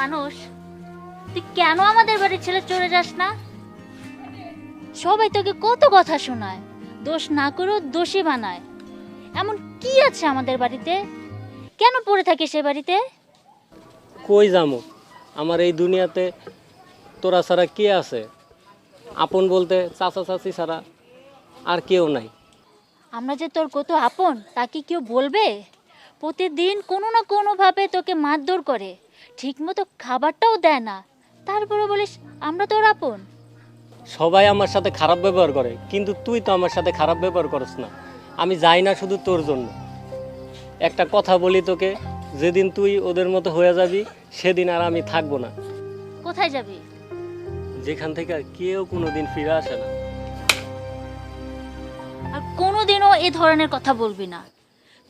মানুষ তুই কেন আমাদের বাড়ি ছেড়ে চলে যাস না? সবাই তোকে কত কথা শোনায় দোষ না করেও দোষী বানায়। এমন কি আছে আমাদের বাড়িতে? কেন পড়ে থাকিস সে বাড়িতে? কই যামু? আমার এই দুনিয়াতে তোরা ছাড়া কে আছে? আপন বলতে চাচা চাচি ছাড়া আর কেউ নাই। আমরা যে তোর কত আপন তা কি কেউ বলবে? প্রতিদিন কোনো না কোনোভাবে তোকে মারধর করে। ঠিকমতো খাবারটাও দেয় না। তারপরে বলিস আমরা তোর আপন। সবাই আমার সাথে খারাপ ব্যবহার করে কিন্তু তুই তো আমার সাথে খারাপ ব্যবহার করস না। আমি যাই না শুধু তোর জন্য। একটা কথা বলি তোকে যেদিন তুই ওদের মতো হয়ে যাবি সেদিন আর আমি থাকব না। কোথায় যাবি? যেখান থেকে আর কেউ কোনোদিন ফিরে আসে না। আর কোনোদিনও এ ধরনের কথা বলবি না।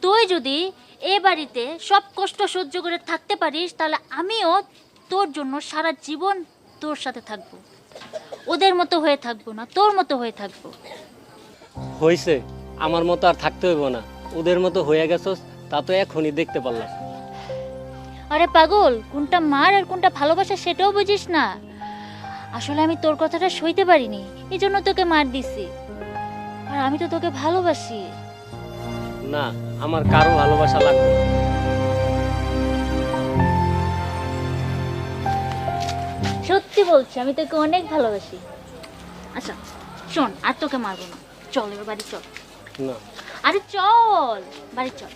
তুই যদি এ বাড়িতে সব কষ্ট সহ্য করে থাকতে পারিস তাহলে আমিও তোর জন্য সারা জীবন তোর সাথে থাকব। ওদের মতো হয়ে থাকব না তোর মতো হয়ে থাকব। হয়েছে আমার মতো আর থাকতে হইব না। ওদের মতো হয়ে গেছস তা তো এখনই দেখতে পারলাম। আরে পাগল কোনটা মার আর কোনটা ভালোবাসা সেটাও বুঝিস না। আসলে আমি তোর কথাটা সইতে পারিনি এই জন্য তোকে মার দিছি। আর আমি তো তোকে ভালোবাসি। না আমার কারও ভালোবাসা লাগবে সত্যি বলছি আমি তোকে অনেক ভালোবাসি। আচ্ছা শোন আর তোকে মারবো না। চল এবার বাড়ি চল। না। আরে চল বাড়ি চল।